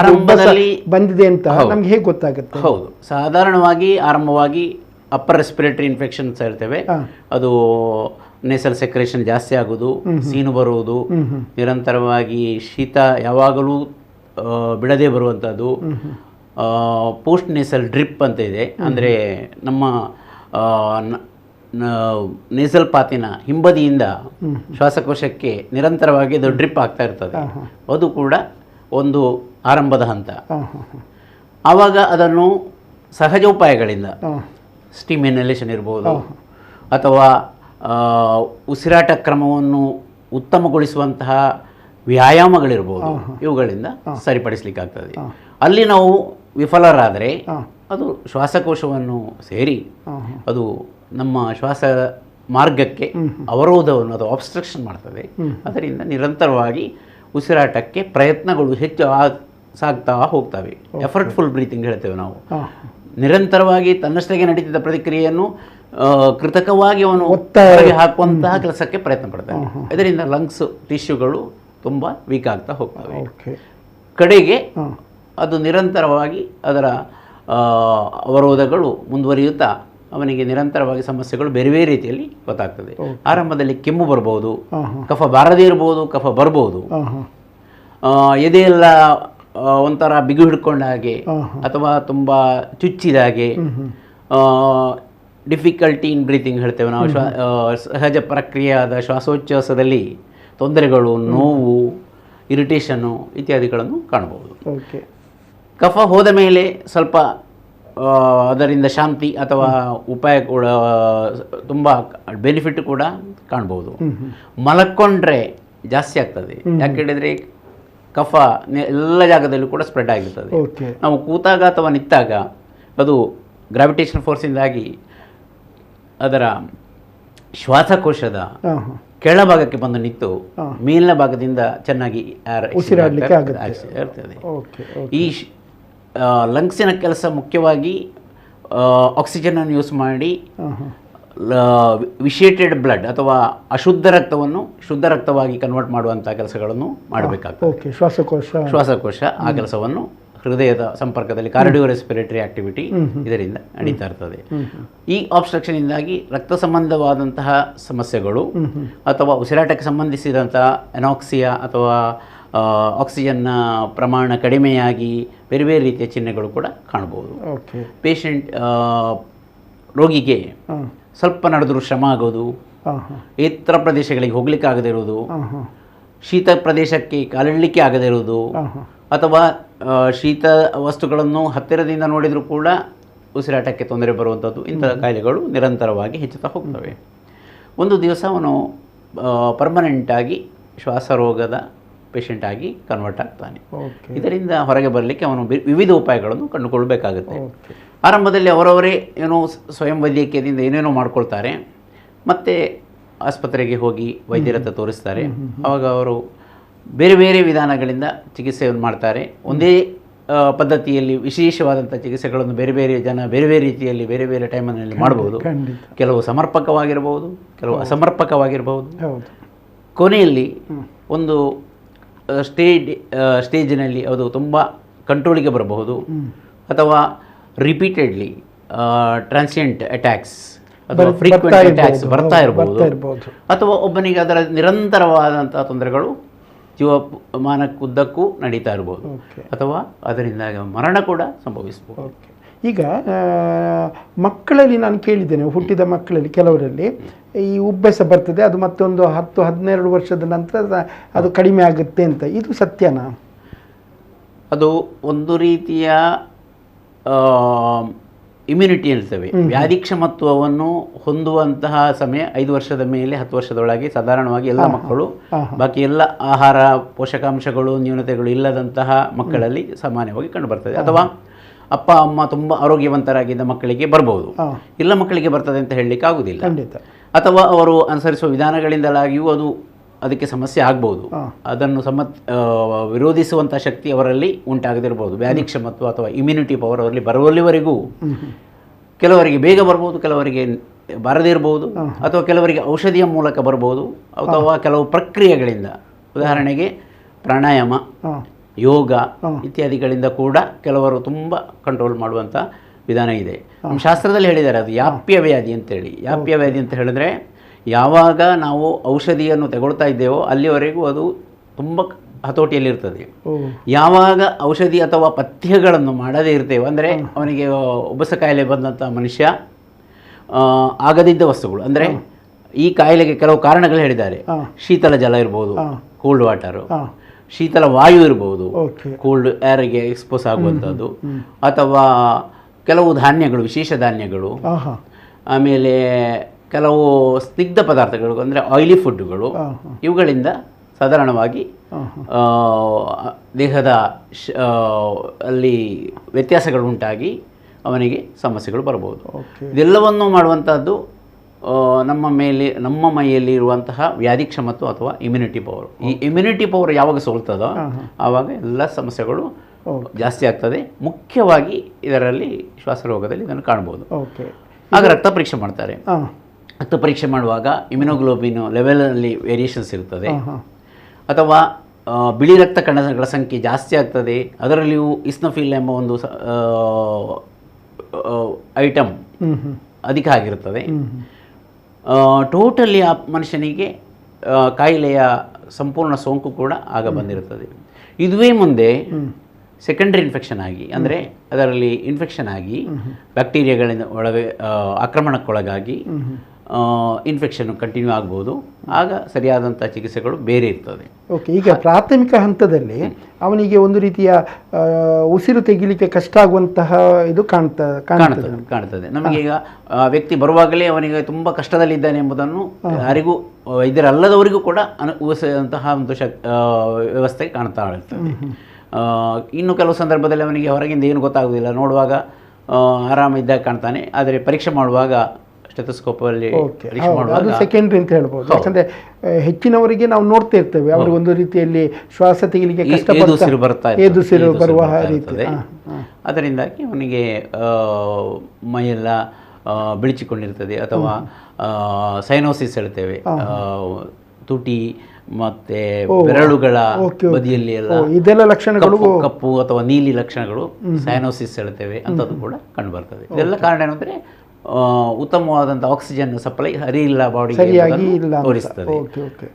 ಆರಂಭದಲ್ಲಿ ಬಂದಿದೆ ಅಂತ ನಮ್ಗೆ ಹೇಗೆ ಗೊತ್ತಾಗುತ್ತೆ? ಹೌದು. ಸಾಧಾರಣವಾಗಿ ಆರಂಭವಾಗಿ ಅಪ್ಪರ್ ರೆಸ್ಪಿರೇಟರಿ ಇನ್ಫೆಕ್ಷನ್ಸ್ ಇರ್ತೇವೆ. ಅದು ನೇಸಲ್ ಸೆಕ್ರೇಷನ್ ಜಾಸ್ತಿ ಆಗೋದು ಸೀನು ಬರುವುದು ನಿರಂತರವಾಗಿ ಶೀತ ಯಾವಾಗಲೂ ಬಿಡದೆ ಬರುವಂಥದ್ದು ಪೋಸ್ಟ್ ನೇಸಲ್ ಡ್ರಿಪ್ ಅಂತ ಇದೆ. ಅಂದರೆ ನಮ್ಮ ನೇಸಲ್ ಪಾತಿನ ಹಿಂಬದಿಯಿಂದ ಶ್ವಾಸಕೋಶಕ್ಕೆ ನಿರಂತರವಾಗಿ ಅದು ಡ್ರಿಪ್ ಆಗ್ತಾ ಇರ್ತದೆ. ಅದು ಕೂಡ ಒಂದು ಆರಂಭದ ಹಂತ. ಆವಾಗ ಅದನ್ನು ಸಹಜ ಉಪಾಯಗಳಿಂದ ಸ್ಟೀಮ್ ಇನ್ಹಲೇಷನ್ ಇರ್ಬೋದು ಅಥವಾ ಉಸಿರಾಟ ಕ್ರಮವನ್ನು ಉತ್ತಮಗೊಳಿಸುವಂತಹ ವ್ಯಾಯಾಮಗಳಿರ್ಬೋದು ಇವುಗಳಿಂದ ಸರಿಪಡಿಸಲಿಕ್ಕಾಗ್ತದೆ. ಅಲ್ಲಿ ನಾವು ವಿಫಲರಾದರೆ ಅದು ಶ್ವಾಸಕೋಶವನ್ನು ಸೇರಿ ಅದು ನಮ್ಮ ಶ್ವಾಸ ಮಾರ್ಗಕ್ಕೆ ಅವರೋಧವನ್ನು ಅದು ಆಬ್ಸ್ಟ್ರಕ್ಷನ್ ಮಾಡ್ತದೆ. ಅದರಿಂದ ನಿರಂತರವಾಗಿ ಉಸಿರಾಟಕ್ಕೆ ಪ್ರಯತ್ನಗಳು ಹೆಚ್ಚು ಆ- ಸಾಗ್ತಾ ಹೋಗ್ತವೆ. ಎಫರ್ಟ್ಫುಲ್ ಬ್ರೀತಿಂಗ್ ಹೇಳ್ತೇವೆ ನಾವು. ನಿರಂತರವಾಗಿ ತನ್ನಷ್ಟೇ ನಡೀತಿದ್ದ ಪ್ರತಿಕ್ರಿಯೆಯನ್ನು ಕೃತಕವಾಗಿ ಅವನು ಹೊರಗೆ ಹಾಕುವಂತಹ ಕೆಲಸಕ್ಕೆ ಪ್ರಯತ್ನ ಪಡ್ತಾನೆ. ಇದರಿಂದ ಲಂಗ್ಸ್ ಟಿಶ್ಯೂಗಳು ತುಂಬ ವೀಕ್ ಆಗ್ತಾ ಹೋಗ್ತವೆ. ಕಡೆಗೆ ಅದು ನಿರಂತರವಾಗಿ ಅದರ ಅವರೋಧಗಳು ಮುಂದುವರಿಯುತ್ತಾ ಅವನಿಗೆ ನಿರಂತರವಾಗಿ ಸಮಸ್ಯೆಗಳು ಬೇರೆ ಬೇರೆ ರೀತಿಯಲ್ಲಿ ಗೊತ್ತಾಗ್ತದೆ. ಆರಂಭದಲ್ಲಿ ಕೆಮ್ಮು ಬರ್ಬೋದು ಹಾಂ ಕಫ ಬಾರದೇ ಇರ್ಬೋದು ಕಫ ಬರ್ಬೋದು. ಎದೆಯೆಲ್ಲ ಒಂಥರ ಬಿಗು ಹಿಡ್ಕೊಂಡ ಹಾಗೆ ಅಥವಾ ತುಂಬ ಚುಚ್ಚಿದ ಹಾಗೆ ಡಿಫಿಕಲ್ಟಿ ಇನ್ ಬ್ರೀತಿಂಗ್ ಹೇಳ್ತೇವೆ ನಾವು. ಸಹಜ ಪ್ರಕ್ರಿಯೆಯಾದ ಶ್ವಾಸೋಚ್ಛ್ವಾಸದಲ್ಲಿ ತೊಂದರೆಗಳು ನೋವು ಇರಿಟೇಷನ್ನು ಇತ್ಯಾದಿಗಳನ್ನು ಕಾಣಬಹುದು. ಕಫ ಹೋದ ಮೇಲೆ ಸ್ವಲ್ಪ ಅದರಿಂದ ಶಾಂತಿ ಅಥವಾ ಉಪಾಯ ಕೂಡ ತುಂಬ ಬೆನಿಫಿಟ್ ಕೂಡ ಕಾಣ್ಬೋದು ಮಲಕ್ಕೊಂಡ್ರೆ ಜಾಸ್ತಿ ಆಗ್ತದೆ. ಯಾಕೆ ಹೇಳಿದರೆ ಕಫ ಎಲ್ಲ ಜಾಗದಲ್ಲೂ ಕೂಡ ಸ್ಪ್ರೆಡ್ ಆಗಿರ್ತದೆ. ನಾವು ಕೂತಾಗ ಅಥವಾ ನಿಂತಾಗ ಅದು ಗ್ರಾವಿಟೇಷನ್ ಫೋರ್ಸಿಂದಾಗಿ ಅದರ ಶ್ವಾಸಕೋಶದ ಕೆಳಭಾಗಕ್ಕೆ ಬಂದು ನಿಂತು ಮೇಲಿನ ಭಾಗದಿಂದ ಚೆನ್ನಾಗಿ. ಇರ್ತದೆ ಈ ಲಂಗ್ಸಿನ ಕೆಲಸ ಮುಖ್ಯವಾಗಿ ಆಕ್ಸಿಜನನ್ನು ಯೂಸ್ ಮಾಡಿ ವಿಶೇಟೆಡ್ ಬ್ಲಡ್ ಅಥವಾ ಅಶುದ್ಧ ರಕ್ತವನ್ನು ಶುದ್ಧ ರಕ್ತವಾಗಿ ಕನ್ವರ್ಟ್ ಮಾಡುವಂಥ ಕೆಲಸಗಳನ್ನು ಮಾಡಬೇಕಾಗ್ತದೆ. ಓಕೆ ಶ್ವಾಸಕೋಶ. ಶ್ವಾಸಕೋಶ ಆ ಕೆಲಸವನ್ನು ಹೃದಯದ ಸಂಪರ್ಕದಲ್ಲಿ ಕಾರ್ಡಿಯೋ ರೆಸ್ಪಿರೇಟರಿ ಆಕ್ಟಿವಿಟಿ ಇದರಿಂದ ನಡೀತಾ ಇರ್ತದೆ. ಈ ಆಬ್ಸ್ಟ್ರಕ್ಷನಿಂದಾಗಿ ರಕ್ತ ಸಂಬಂಧವಾದಂತಹ ಸಮಸ್ಯೆಗಳು ಅಥವಾ ಉಸಿರಾಟಕ್ಕೆ ಸಂಬಂಧಿಸಿದಂತಹ ಎನಾಕ್ಸಿಯಾ ಅಥವಾ ಆಕ್ಸಿಜನ್ನ ಪ್ರಮಾಣ ಕಡಿಮೆಯಾಗಿ ಬೇರೆ ಬೇರೆ ರೀತಿಯ ಚಿಹ್ನೆಗಳು ಕೂಡ ಕಾಣಬಹುದು. ಓಕೆ ಪೇಷಂಟ್ ರೋಗಿಗೆ ಸ್ವಲ್ಪ ನಡೆದರೂ ಶ್ರಮ ಆಗೋದು ಇತರ ಪ್ರದೇಶಗಳಿಗೆ ಹೋಗ್ಲಿಕ್ಕೆ ಆಗದೇ ಇರೋದು ಶೀತ ಪ್ರದೇಶಕ್ಕೆ ಕಾಲಿಡ್ಲಿಕ್ಕೆ ಆಗದೇ ಇರೋದು ಅಥವಾ ಶೀತ ವಸ್ತುಗಳನ್ನು ಹತ್ತಿರದಿಂದ ನೋಡಿದರೂ ಕೂಡ ಉಸಿರಾಟಕ್ಕೆ ತೊಂದರೆ ಬರುವಂಥದ್ದು ಇಂತಹ ಕಾಯಿಲೆಗಳು ನಿರಂತರವಾಗಿ ಹೆಚ್ಚುತ್ತಾ ಹೋಗ್ತವೆ. ಒಂದು ದಿವಸ ಅವನು ಪರ್ಮನೆಂಟಾಗಿ ಶ್ವಾಸರೋಗದ ಪೇಷಂಟ್ ಆಗಿ ಕನ್ವರ್ಟ್ ಆಗ್ತಾನೆ. ಇದರಿಂದ ಹೊರಗೆ ಬರಲಿಕ್ಕೆ ಅವನು ವಿವಿಧ ಉಪಾಯಗಳನ್ನು ಕಂಡುಕೊಳ್ಬೇಕಾಗುತ್ತೆ. ಆರಂಭದಲ್ಲಿ ಅವರವರೇ ಏನೋ ಸ್ವಯಂ ವೈದ್ಯಕೀಯದಿಂದ ಏನೇನೋ ಮಾಡ್ಕೊಳ್ತಾರೆ. ಮತ್ತು ಆಸ್ಪತ್ರೆಗೆ ಹೋಗಿ ವೈದ್ಯರ ಹತ್ರ ತೋರಿಸ್ತಾರೆ. ಆವಾಗ ಅವರು ಬೇರೆ ಬೇರೆ ವಿಧಾನಗಳಿಂದ ಚಿಕಿತ್ಸೆಯನ್ನು ಮಾಡ್ತಾರೆ. ಒಂದೇ ಪದ್ಧತಿಯಲ್ಲಿ ವಿಶೇಷವಾದಂಥ ಚಿಕಿತ್ಸೆಗಳನ್ನು ಬೇರೆ ಬೇರೆ ಜನ ಬೇರೆ ಬೇರೆ ರೀತಿಯಲ್ಲಿ ಬೇರೆ ಬೇರೆ ಟೈಮಿನಲ್ಲಿ ಮಾಡ್ಬೋದು. ಕೆಲವು ಸಮರ್ಪಕವಾಗಿರಬಹುದು ಕೆಲವು ಅಸಮರ್ಪಕವಾಗಿರಬಹುದು ಹೌದು. ಕೊನೆಯಲ್ಲಿ ಒಂದು ಸ್ಟೇಜ್ ಸ್ಟೇಜಿನಲ್ಲಿ ಅದು ತುಂಬ ಕಂಟ್ರೋಲಿಗೆ ಬರಬಹುದು. ಅಥವಾ ರಿಪೀಟೆಡ್ಲಿ ಟ್ರಾನ್ಸಿಯೆಂಟ್ ಅಟ್ಯಾಕ್ಸ್ ಅಥವಾ ಫ್ರೀಕ್ವೆಂಟ್ ಅಟ್ಯಾಕ್ಸ್ ಬರ್ತಾ ಹೌದು, ಇರಬಹುದು ಅಥವಾ ಒಬ್ಬನಿಗೆ ಅದರ ನಿರಂತರವಾದಂಥ ತೊಂದರೆಗಳು ಜೀವಮಾನಕ್ಕುದ್ದಕ್ಕೂ ನಡೀತಾ ಇರ್ಬೋದು. ಅಥವಾ ಅದರಿಂದ ಮರಣ ಕೂಡ ಸಂಭವಿಸಬಹುದು. ಈಗ ಮಕ್ಕಳಲ್ಲಿ ನಾನು ಕೇಳಿದ್ದೇನೆ ಹುಟ್ಟಿದ ಮಕ್ಕಳಲ್ಲಿ ಕೆಲವರಲ್ಲಿ. ಈ ಉಬ್ಬಸ ಬರ್ತದೆ ಅದು ಮತ್ತೊಂದು ಹತ್ತು ಹದಿನೆರಡು ವರ್ಷದ ನಂತರ ಅದು ಕಡಿಮೆ ಆಗುತ್ತೆ ಅಂತ. ಇದು ಸತ್ಯನಾ? ಅದು ಒಂದು ರೀತಿಯ ಇಮ್ಯುನಿಟಿ ಹೇಳ್ತೇವೆ. ವ್ಯಾಧಿಕ್ಷಮತ್ವವನ್ನು ಹೊಂದುವಂತಹ ಸಮಯ ಐದು ವರ್ಷದ ಮೇಲೆ ಹತ್ತು ವರ್ಷದೊಳಗೆ ಸಾಧಾರಣವಾಗಿ ಎಲ್ಲ ಮಕ್ಕಳು ಬಾಕಿ ಎಲ್ಲ ಆಹಾರ ಪೋಷಕಾಂಶಗಳು ನ್ಯೂನತೆಗಳು ಇಲ್ಲದಂತಹ ಮಕ್ಕಳಲ್ಲಿ ಸಾಮಾನ್ಯವಾಗಿ ಕಂಡುಬರ್ತದೆ ಅಥವಾ ಅಪ್ಪ ಅಮ್ಮ ತುಂಬ ಆರೋಗ್ಯವಂತರಾಗಿದ್ದ ಮಕ್ಕಳಿಗೆ ಬರ್ಬೋದು. ಇಲ್ಲ ಎಲ್ಲ ಮಕ್ಕಳಿಗೆ ಬರ್ತದೆ ಅಂತ ಹೇಳಲಿಕ್ಕೆ ಆಗುವುದಿಲ್ಲ. ಖಂಡಿತ. ಅಥವಾ ಅವರು ಅನುಸರಿಸುವ ವಿಧಾನಗಳಿಂದಲಾಗಿಯೂ ಅದು ಅದಕ್ಕೆ ಸಮಸ್ಯೆ ಆಗ್ಬೋದು. ಅದನ್ನು ಸಮತ್ ವಿರೋಧಿಸುವಂಥ ಶಕ್ತಿ ಅವರಲ್ಲಿ ಉಂಟಾಗದಿರ್ಬೋದು ವ್ಯಾಧಿ ಕ್ಷಮತ್ವ ಅಥವಾ ಇಮ್ಯುನಿಟಿ ಪವರ್ ಅವರಲ್ಲಿ ಬರುವಲ್ಲಿವರೆಗೂ ಕೆಲವರಿಗೆ ಬೇಗ ಬರ್ಬೋದು ಕೆಲವರಿಗೆ ಬರದೇ ಇರಬಹುದು ಅಥವಾ ಕೆಲವರಿಗೆ ಔಷಧಿಯ ಮೂಲಕ ಬರ್ಬೋದು ಅಥವಾ ಕೆಲವು ಪ್ರಕ್ರಿಯೆಗಳಿಂದ. ಉದಾಹರಣೆಗೆ ಪ್ರಾಣಾಯಾಮ. ಯೋಗ ಇತ್ಯಾದಿಗಳಿಂದ ಕೂಡ ಕೆಲವರು ತುಂಬ ಕಂಟ್ರೋಲ್ ಮಾಡುವಂಥ ವಿಧಾನ ಇದೆ. ನಮ್ಮ ಶಾಸ್ತ್ರದಲ್ಲಿ ಹೇಳಿದ್ದಾರೆ ಅದು ಯಾಪ್ಯ ವ್ಯಾಧಿ ಅಂತೇಳಿ. ಯಾಪ್ಯ ವ್ಯಾಧಿ ಅಂತ ಹೇಳಿದ್ರೆ ಯಾವಾಗ ನಾವು ಔಷಧಿಯನ್ನು ತಗೊಳ್ತಾ ಇದ್ದೇವೋ ಅಲ್ಲಿವರೆಗೂ ಅದು ತುಂಬ ಹತೋಟಿಯಲ್ಲಿರ್ತದೆ. ಯಾವಾಗ ಔಷಧಿ ಅಥವಾ ಪಥ್ಯಗಳನ್ನು ಮಾಡದೇ ಇರ್ತೇವೆ ಅಂದರೆ ಅವನಿಗೆ ಉಬ್ಬಸ ಕಾಯಿಲೆ ಬಂದಂಥ ಮನುಷ್ಯ ಆಗದಿದ್ದ ವಸ್ತುಗಳು ಅಂದರೆ ಈ ಕಾಯಿಲೆಗೆ ಕೆಲವು ಕಾರಣಗಳು ಹೇಳಿದ್ದಾರೆ. ಶೀತಲ ಜಲ ಇರ್ಬೋದು. ಕೋಲ್ಡ್ ವಾಟರು ಶೀತಲ ವಾಯು ಇರಬಹುದು ಕೋಲ್ಡ್ ಏರ್ಗೆ ಎಕ್ಸ್ಪೋಸ್ ಆಗುವಂಥದ್ದು. ಅಥವಾ ಕೆಲವು ಧಾನ್ಯಗಳು ವಿಶೇಷ ಧಾನ್ಯಗಳು. ಆಮೇಲೆ ಕೆಲವು ಸ್ನಿಗ್ಧ ಪದಾರ್ಥಗಳು ಅಂದರೆ ಆಯಿಲಿ ಫುಡ್ಡುಗಳು ಇವುಗಳಿಂದ ಸಾಧಾರಣವಾಗಿ ದೇಹದ ಶ- ಅಲ್ಲಿ ವ್ಯತ್ಯಾಸಗಳು ಉಂಟಾಗಿ ಅವನಿಗೆ ಸಮಸ್ಯೆಗಳು ಬರಬಹುದು. ಇದೆಲ್ಲವನ್ನೂ ಮಾಡುವಂಥದ್ದು ನಮ್ಮ ಮೇಲೆ ನಮ್ಮ ಮೈಯಲ್ಲಿ ಇರುವಂತಹ ವ್ಯಾಧಿ ಕ್ಷಮತ್ವ ಅಥವಾ ಇಮ್ಯುನಿಟಿ ಪವರ್ ಈ ಇಮ್ಯುನಿಟಿ ಪವರ್ ಯಾವಾಗ ಸೋಲ್ತದೋ ಆವಾಗ ಎಲ್ಲ ಸಮಸ್ಯೆಗಳು ಜಾಸ್ತಿ ಆಗ್ತದೆ. ಮುಖ್ಯವಾಗಿ ಇದರಲ್ಲಿ ಶ್ವಾಸರೋಗದಲ್ಲಿ ಇದನ್ನು ಕಾಣ್ಬೋದು. ಓಕೆ ಆಗ ರಕ್ತ ಪರೀಕ್ಷೆ ಮಾಡ್ತಾರೆ. ರಕ್ತ ಪರೀಕ್ಷೆ ಮಾಡುವಾಗ ಇಮ್ಯುನೋಗ್ಲೋಬಿನ್ ಲೆವೆಲಲ್ಲಿ ವೇರಿಯೇಷನ್ಸ್ ಇರ್ತದೆ. ಅಥವಾ ಬಿಳಿ ರಕ್ತ ಕಣಗಳ ಸಂಖ್ಯೆ ಜಾಸ್ತಿ ಆಗ್ತದೆ. ಅದರಲ್ಲಿಯೂ ಇಸ್ನೋಫಿಲ್ ಎಂಬ ಒಂದು ಐಟಮ್ ಅಧಿಕ ಆಗಿರುತ್ತದೆ ಟೋಟಲಿ ಆ ಮನುಷ್ಯನಿಗೆ ಕಾಯಿಲೆಯ ಸಂಪೂರ್ಣ ಸೋಂಕು ಕೂಡ ಆಗ ಬಂದಿರುತ್ತದೆ. ಇದುವೇ ಮುಂದೆ ಸೆಕೆಂಡ್ರಿ ಇನ್ಫೆಕ್ಷನ್ ಆಗಿ ಅಂದರೆ ಅದರಲ್ಲಿ ಇನ್ಫೆಕ್ಷನ್ ಆಗಿ ಬ್ಯಾಕ್ಟೀರಿಯಾಗಳಿಂದ ಒಳಗೆ ಆಕ್ರಮಣಕ್ಕೊಳಗಾಗಿ ಇನ್ಫೆಕ್ಷನ್ ಕಂಟಿನ್ಯೂ ಆಗ್ಬೋದು. ಆಗ ಸರಿಯಾದಂಥ ಚಿಕಿತ್ಸೆಗಳು ಬೇರೆ ಇರ್ತದೆ. ಓಕೆ ಈಗ ಪ್ರಾಥಮಿಕ ಹಂತದಲ್ಲಿ ಅವನಿಗೆ ಒಂದು ರೀತಿಯ ಉಸಿರು ತೆಗಿಲಿಕ್ಕೆ ಕಷ್ಟ ಆಗುವಂತಹ ಇದು ಕಾಣ್ತಾ ಕಾಣ್ತದೆ. ಕಾಣ್ತದೆ ನಮಗೆ ನಮಗೀಗ ವ್ಯಕ್ತಿ ಬರುವಾಗಲೇ ಅವನಿಗೆ ತುಂಬ ಕಷ್ಟದಲ್ಲಿದ್ದಾನೆ ಎಂಬುದನ್ನು ಯಾರಿಗೂ ಇದರಲ್ಲದವರಿಗೂ ಕೂಡ ಅನುಭವಿಸಿದಂತಹ ಒಂದು ಶಕ್ ವ್ಯವಸ್ಥೆ ಕಾಣ್ತಾ ಇರ್ತದೆ. ಇನ್ನು ಕೆಲವು ಸಂದರ್ಭದಲ್ಲಿ ಅವನಿಗೆ ಹೊರಗಿಂದ ಏನು ಗೊತ್ತಾಗೋದಿಲ್ಲ ನೋಡುವಾಗ ಆರಾಮಿದ್ದಾಗ ಕಾಣ್ತಾನೆ. ಆದರೆ ಪರೀಕ್ಷೆ ಮಾಡುವಾಗ ಸ್ಟೆಥೋಸ್ಕೋಪಲ್ಲಿ ಅದು ಸೆಕೆಂಡ್ರಿ ಅಂತ ಹೇಳ್ಬೋದು. ಯಾಕಂದ್ರೆ ಹೆಚ್ಚಿನವರಿಗೆ ನಾವು ನೋಡ್ತಾ ಇರ್ತೇವೆ. ಅವ್ರಿಗೆ ಒಂದು ರೀತಿಯಲ್ಲಿ ಶ್ವಾಸ ತೆಗಿಲಿಕ್ಕೆ ಕಷ್ಟ ಬರ್ತಾ. ಏದುಸಿರು ಬರುವ ರೀತಿ. ಅದರಿಂದಾಗಿ ಅವನಿಗೆ ಮೈಯೆಲ್ಲ ಬಿಳಿಚಿಕೊಂಡಿರ್ತದೆ. ಅಥವಾ ಸೈನೋಸಿಸ್ ಹೇಳ್ತೇವೆ. ಆ, ತುಟಿ ಮತ್ತೆ ಬೆರಳುಗಳ. ಬದಿಯಲ್ಲಿ ಎಲ್ಲ ಇದೆಲ್ಲ ಲಕ್ಷಣಗಳು ಕಪ್ಪು ಅಥವಾ ನೀಲಿ ಲಕ್ಷಣಗಳು ಸೈನೋಸಿಸ್ ಹೇಳ್ತೇವೆ. ಅಂತದ್ದು ಕೂಡ ಕಂಡು ಬರ್ತದೆ. ಇದೆಲ್ಲ ಕಾರಣ ಏನಂದ್ರೆ ಉತ್ತಮವಾದಂಥ ಆಕ್ಸಿಜನ್ ಸಪ್ಲೈ ಹರಿ ಇಲ್ಲ ಬಾಡಿ ಸರಿಯಾಗಿ ಇಲ್ಲ ಅಂತ. ತೋರಿಸ್ತದೆ ಓಕೆ ಓಕೆ